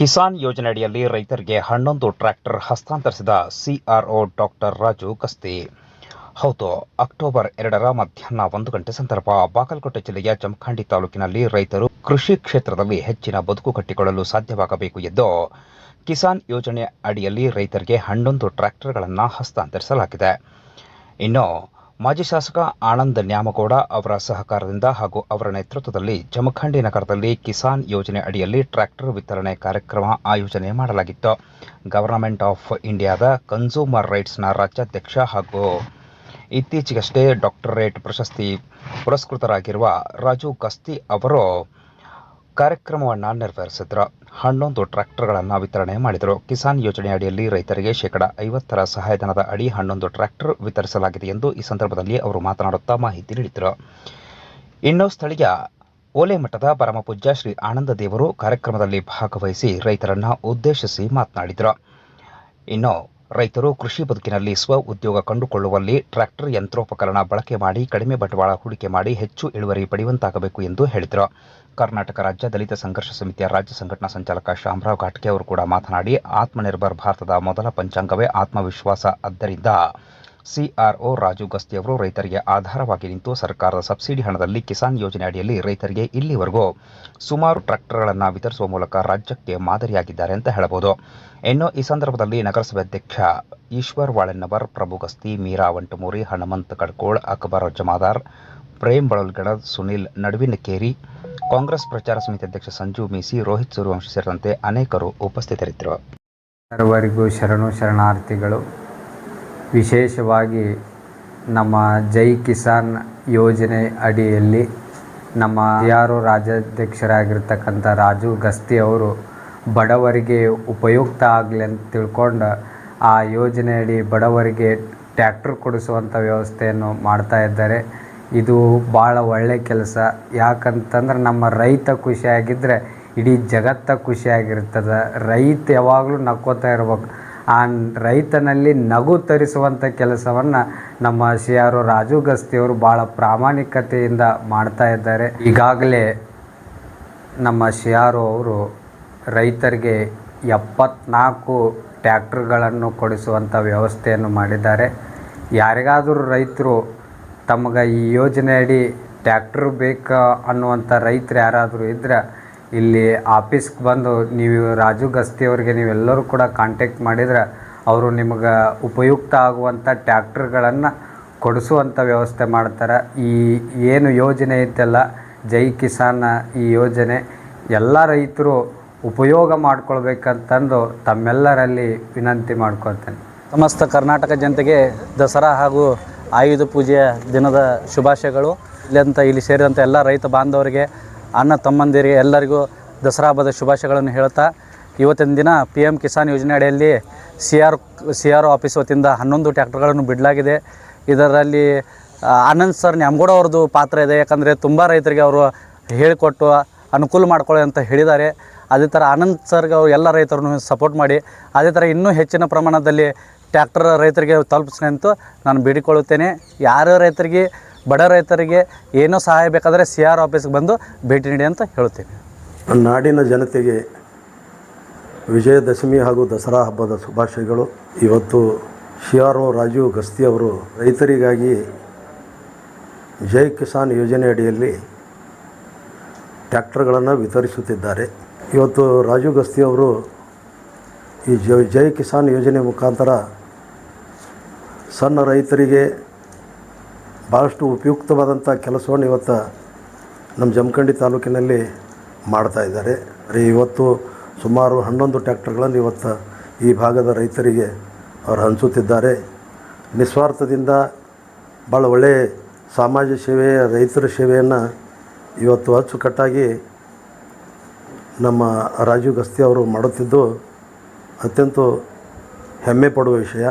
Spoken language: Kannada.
ಕಿಸಾನ್ ಯೋಜನೆಯಡಿಯಲ್ಲಿ ರೈತರಿಗೆ ಹನ್ನೊಂದು ಟ್ರ್ಯಾಕ್ಟರ್ ಹಸ್ತಾಂತರಿಸಿದ ಸಿಆರ್ಒ ಡಾಕ್ಟರ್ ರಾಜು ಕಸ್ತಿ. ಹೌದು, ಅಕ್ಟೋಬರ್ ಎರಡರ ಮಧ್ಯಾಹ್ನ ಒಂದು ಗಂಟೆ ಸಂದರ್ಭ ಬಾಗಲಕೋಟೆ ಜಿಲ್ಲೆಯ ಜಮಖಂಡಿ ತಾಲೂಕಿನಲ್ಲಿ ರೈತರು ಕೃಷಿ ಕ್ಷೇತ್ರದಲ್ಲಿ ಹೆಚ್ಚಿನ ಬದುಕು ಕಟ್ಟಿಕೊಳ್ಳಲು ಸಾಧ್ಯವಾಗಬೇಕು ಎಂದು ಕಿಸಾನ್ ಯೋಜನೆ ಅಡಿಯಲ್ಲಿ ರೈತರಿಗೆ ಹನ್ನೊಂದು ಟ್ರ್ಯಾಕ್ಟರ್ಗಳನ್ನು ಹಸ್ತಾಂತರಿಸಲಾಗಿದೆ. ಇನ್ನು ಮಾಜಿ ಶಾಸಕ ಆನಂದ್ ನ್ಯಾಮಗೌಡ ಅವರ ಸಹಕಾರದಿಂದ ಹಾಗೂ ಅವರ ನೇತೃತ್ವದಲ್ಲಿ ಜಮಖಂಡಿ ನಗರದಲ್ಲಿ ಕಿಸಾನ್ ಯೋಜನೆ ಅಡಿಯಲ್ಲಿ ಟ್ರ್ಯಾಕ್ಟರ್ ವಿತರಣೆ ಕಾರ್ಯಕ್ರಮ ಆಯೋಜನೆ ಮಾಡಲಾಗಿತ್ತು. ಗವರ್ನಮೆಂಟ್ ಆಫ್ ಇಂಡಿಯಾದ ಕನ್ಸೂಮರ್ ರೈಟ್ಸ್ನ ರಾಜ್ಯಾಧ್ಯಕ್ಷ ಹಾಗೂ ಇತ್ತೀಚೆಗಷ್ಟೇ ಡಾಕ್ಟರೇಟ್ ಪ್ರಶಸ್ತಿ ಪುರಸ್ಕೃತರಾಗಿರುವ ರಾಜು ಗಸ್ತಿ ಅವರು ಕಾರ್ಯಕ್ರಮವನ್ನು ನೆರವೇರಿಸಿದ್ರು. ಹನ್ನೊಂದು ಟ್ರ್ಯಾಕ್ಟರ್ಗಳನ್ನು ವಿತರಣೆ ಮಾಡಿದರು. ಕಿಸಾನ್ ಯೋಜನೆ ಅಡಿಯಲ್ಲಿ ರೈತರಿಗೆ ಶೇಕಡ ಐವತ್ತರ ಸಹಾಯಧನದ ಅಡಿ ಹನ್ನೊಂದು ಟ್ರ್ಯಾಕ್ಟರ್ ವಿತರಿಸಲಾಗಿದೆ ಎಂದು ಈ ಸಂದರ್ಭದಲ್ಲಿ ಅವರು ಮಾತನಾಡುತ್ತಾ ಮಾಹಿತಿ ನೀಡಿದರು. ಇನ್ನು ಸ್ಥಳೀಯ ಓಲೆ ಮಠದ ಪರಮಪೂಜ್ಯ ಶ್ರೀ ಆನಂದ ದೇವರು ಕಾರ್ಯಕ್ರಮದಲ್ಲಿ ಭಾಗವಹಿಸಿ ರೈತರನ್ನು ಉದ್ದೇಶಿಸಿ ಮಾತನಾಡಿದರು. ಇನ್ನು ರೈತರು ಕೃಷಿ ಬದುಕಿನಲ್ಲಿ ಸ್ವ ಉದ್ಯೋಗ ಕಂಡುಕೊಳ್ಳುವಲ್ಲಿ ಟ್ರ್ಯಾಕ್ಟರ್ ಯಂತ್ರೋಪಕರಣ ಬಳಕೆ ಮಾಡಿ, ಕಡಿಮೆ ಬಂಡವಾಳ ಹೂಡಿಕೆ ಮಾಡಿ ಹೆಚ್ಚು ಇಳುವರಿ ಪಡೆಯುವಂತಾಗಬೇಕು ಎಂದು ಹೇಳಿದರು. ಕರ್ನಾಟಕ ರಾಜ್ಯ ದಲಿತ ಸಂಘರ್ಷ ಸಮಿತಿಯ ರಾಜ್ಯ ಸಂಘಟನಾ ಸಂಚಾಲಕ ಶಾಮರಾವ್ ಘಾಟ್ಗೆ ಅವರು ಕೂಡ ಮಾತನಾಡಿ, ಆತ್ಮನಿರ್ಭರ್ ಭಾರತದ ಮೊದಲ ಪಂಚಾಂಗವೇ ಆತ್ಮವಿಶ್ವಾಸ. ಆದ್ದರಿಂದ ಸಿಆರ್ಒ ರಾಜು ಗಸ್ತಿ ಅವರು ರೈತರಿಗೆ ಆಧಾರವಾಗಿ ನಿಂತು ಸರ್ಕಾರದ ಸಬ್ಸಿಡಿ ಹಣದಲ್ಲಿ ಕಿಸಾನ್ ಯೋಜನೆ ಅಡಿಯಲ್ಲಿ ರೈತರಿಗೆ ಇಲ್ಲಿವರೆಗೂ ಸುಮಾರು ಟ್ರ್ಯಾಕ್ಟರ್ಗಳನ್ನು ವಿತರಿಸುವ ಮೂಲಕ ರಾಜ್ಯಕ್ಕೆ ಮಾದರಿಯಾಗಿದ್ದಾರೆ ಅಂತ ಹೇಳಬಹುದು. ಇನ್ನು ಈ ಸಂದರ್ಭದಲ್ಲಿ ನಗರಸಭೆ ಅಧ್ಯಕ್ಷ ಈಶ್ವರ್ ವಾಳೆನ್ನವರ್ ಪ್ರಭು ಗಸ್ತಿ, ಮೀರಾ ವಂಟಮೂರಿ, ಹನುಮಂತ್ ಕಡ್ಕೋಳ್, ಅಕ್ಬರ್ ಜಮಾದಾರ್, ಪ್ರೇಮ್ ಬಳಲ್ಗಡ ಸುನಿಲ್ ನಡುವಿನಕೇರಿ, ಕಾಂಗ್ರೆಸ್ ಪ್ರಚಾರ ಸಮಿತಿ ಅಧ್ಯಕ್ಷ ಸಂಜು ಮೀಸಿ, ರೋಹಿತ್ ಸೂರ್ಯವಂಶಿ ಸೇರಿದಂತೆ ಅನೇಕರು ಉಪಸ್ಥಿತರಿದ್ದರು. ಸರ್ವರಿಗೂ ಶರಣು ಶರಣಾರ್ಥಿಗಳು ವಿಶೇಷವಾಗಿ ನಮ್ಮ ಜೈ ಕಿಸಾನ್ ಯೋಜನೆ ಅಡಿಯಲ್ಲಿ ನಮ್ಮ ಯಾರು ರಾಜ್ಯಾಧ್ಯಕ್ಷರಾಗಿರ್ತಕ್ಕಂಥ ರಾಜು ಗಸ್ತಿ ಅವರು ಬಡವರಿಗೆ ಉಪಯುಕ್ತ ಆಗಲಿ ಅಂತ ತಿಳ್ಕೊಂಡು ಆ ಯೋಜನೆಯಡಿ ಬಡವರಿಗೆ ಟ್ಯಾಕ್ಟ್ರ್ ಕೊಡಿಸುವಂಥ ವ್ಯವಸ್ಥೆಯನ್ನು ಮಾಡ್ತಾ ಇದ್ದಾರೆ. ಇದು ಭಾಳ ಒಳ್ಳೆ ಕೆಲಸ. ಯಾಕಂತಂದ್ರೆ ನಮ್ಮ ರೈತ ಖುಷಿಯಾಗಿದ್ದರೆ ಇಡೀ ಜಗತ್ತ ಖುಷಿಯಾಗಿರ್ತದೆ ರೈತ ಯಾವಾಗಲೂ ನಕ್ಕೋತಾ ಇರ್ಬೇಕು. ಆ ರೈತನಲ್ಲಿ ನಗು ತರಿಸುವಂಥ ಕೆಲಸವನ್ನು ನಮ್ಮ ಸಿ ಆರ್ ರಾಜು ಗಸ್ತಿಯವರು ಭಾಳ ಪ್ರಾಮಾಣಿಕತೆಯಿಂದ ಮಾಡ್ತಾ ಇದ್ದಾರೆ. ಈಗಾಗಲೇ ನಮ್ಮ ಸಿ ಆರ್ ಅವರು ರೈತರಿಗೆ ಎಪ್ಪತ್ನಾಲ್ಕು ಟ್ಯಾಕ್ಟ್ರುಗಳನ್ನು ಕೊಡಿಸುವಂಥ ವ್ಯವಸ್ಥೆಯನ್ನು ಮಾಡಿದ್ದಾರೆ. ಯಾರಿಗಾದರೂ ರೈತರು ತಮಗೆ ಈ ಯೋಜನೆಯಡಿ ಟ್ಯಾಕ್ಟ್ರ್ ಬೇಕಾ ಅನ್ನುವಂಥ ರೈತರು ಯಾರಾದರೂ ಇದ್ದರೆ ಇಲ್ಲಿ ಆಫೀಸ್ಗೆ ಬಂದು ನೀವು ರಾಜು ಗಸ್ತಿ ಅವರಿಗೆ ನೀವೆಲ್ಲರೂ ಕೂಡ ಕಾಂಟ್ಯಾಕ್ಟ್ ಮಾಡಿದ್ರೆ ಅವರು ನಿಮಗೆ ಉಪಯುಕ್ತ ಆಗುವಂಥ ಟ್ಯಾಕ್ಟ್ರ್ಗಳನ್ನು ಕೊಡಿಸುವಂಥ ವ್ಯವಸ್ಥೆ ಮಾಡ್ತಾರೆ. ಈ ಏನು ಯೋಜನೆ ಐತಲ್ಲ, ಜೈ ಕಿಸಾನ್ ಈ ಯೋಜನೆ, ಎಲ್ಲ ರೈತರು ಉಪಯೋಗ ಮಾಡ್ಕೊಳ್ಬೇಕಂತಂದು ತಮ್ಮೆಲ್ಲರಲ್ಲಿ ವಿನಂತಿ ಮಾಡ್ಕೊಳ್ತೇನೆ. ಸಮಸ್ತ ಕರ್ನಾಟಕ ಜನತೆಗೆ ದಸರಾ ಹಾಗೂ ಆಯುಧ ಪೂಜೆಯ ದಿನದ ಶುಭಾಶಯಗಳು. ಇಲ್ಲಂತ ಇಲ್ಲಿ ಸೇರಿದಂಥ ಎಲ್ಲ ರೈತ ಬಾಂಧವರಿಗೆ ಅಣ್ಣ ತಮ್ಮಂದಿರಿಗೆ ಎಲ್ಲರಿಗೂ ದಸರಾ ಹಬ್ಬದ ಶುಭಾಶಯಗಳನ್ನು ಹೇಳ್ತಾ, ಇವತ್ತಿನ ದಿನ ಪಿ ಎಂ ಕಿಸಾನ್ ಯೋಜನೆ ಅಡಿಯಲ್ಲಿ C R C R office ವತಿಯಿಂದ ಹನ್ನೊಂದು ಟ್ಯಾಕ್ಟರ್ಗಳನ್ನು ಬಿಡಲಾಗಿದೆ. ಇದರಲ್ಲಿ ಆನಂದ್ ಸರ್ ನ್ಯಾಮಗೌಡ ಅವ್ರದ್ದು ಪಾತ್ರ ಇದೆ. ಯಾಕಂದರೆ ತುಂಬ ರೈತರಿಗೆ ಅವರು ಹೇಳಿಕೊಟ್ಟು ಅನುಕೂಲ ಮಾಡ್ಕೊಳ್ಳಿ ಅಂತ ಹೇಳಿದ್ದಾರೆ. ಅದೇ ಥರ ಆನಂದ್ ಸರ್ಗೆ ಅವರು ಎಲ್ಲ ರೈತರನ್ನು ಸಪೋರ್ಟ್ ಮಾಡಿ, ಅದೇ ಥರ ಇನ್ನೂ ಹೆಚ್ಚಿನ ಪ್ರಮಾಣದಲ್ಲಿ ಟ್ಯಾಕ್ಟರ್ ರೈತರಿಗೆ ತಲುಪಿಸ್ಲಿ ಅಂತ ನಾನು ಬೇಡಿಕೊಳ್ಳುತ್ತೇನೆ. ಯಾರ ರೈತರಿಗೆ ಬಡ ರೈತರಿಗೆ ಏನೋ ಸಹಾಯ ಬೇಕಾದರೆ ಸಿ ಆರ್ ಆಫೀಸ್ಗೆ ಬಂದು ಭೇಟಿ ನೀಡಿ ಅಂತ ಹೇಳ್ತೀನಿ ನಾಡಿನ ಜನತೆಗೆ ವಿಜಯದಶಮಿ ಹಾಗೂ ದಸರಾ ಹಬ್ಬದ ಶುಭಾಶಯಗಳು. ಇವತ್ತು C R O Rajiv Gasti ಅವರು ರೈತರಿಗಾಗಿ ಜೈ ಕಿಸಾನ್ ಯೋಜನೆ ಅಡಿಯಲ್ಲಿ ಟ್ಯಾಕ್ಟರ್ಗಳನ್ನು ವಿತರಿಸುತ್ತಿದ್ದಾರೆ. ಇವತ್ತು ರಾಜೀವ್ ಗಸ್ತಿ ಅವರು ಈ ಜೈ ಜೈ ಕಿಸಾನ್ ಯೋಜನೆ ಮುಖಾಂತರ ಸಣ್ಣ ರೈತರಿಗೆ ಭಾಳಷ್ಟು ಉಪಯುಕ್ತವಾದಂಥ ಕೆಲಸವನ್ನು ಇವತ್ತು ನಮ್ಮ ಜಮಖಂಡಿ ತಾಲೂಕಿನಲ್ಲಿ ಮಾಡ್ತಾ ಇದ್ದಾರೆ. ರೀ, ಇವತ್ತು ಸುಮಾರು ಹನ್ನೊಂದು ಟ್ಯಾಕ್ಟರ್ಗಳನ್ನು ಇವತ್ತು ಈ ಭಾಗದ ರೈತರಿಗೆ ಅವರು ಹಂಚುತ್ತಿದ್ದಾರೆ. ನಿಸ್ವಾರ್ಥದಿಂದ ಭಾಳ ಒಳ್ಳೆಯ ಸಮಾಜ ಸೇವೆ, ರೈತರ ಸೇವೆಯನ್ನು ಇವತ್ತು ಅಚ್ಚುಕಟ್ಟಾಗಿ ನಮ್ಮ ರಾಜೀವ್ ಗಸ್ತಿ ಅವರು ಮಾಡುತ್ತಿದ್ದು ಅತ್ಯಂತ ಹೆಮ್ಮೆ ಪಡುವ ವಿಷಯ.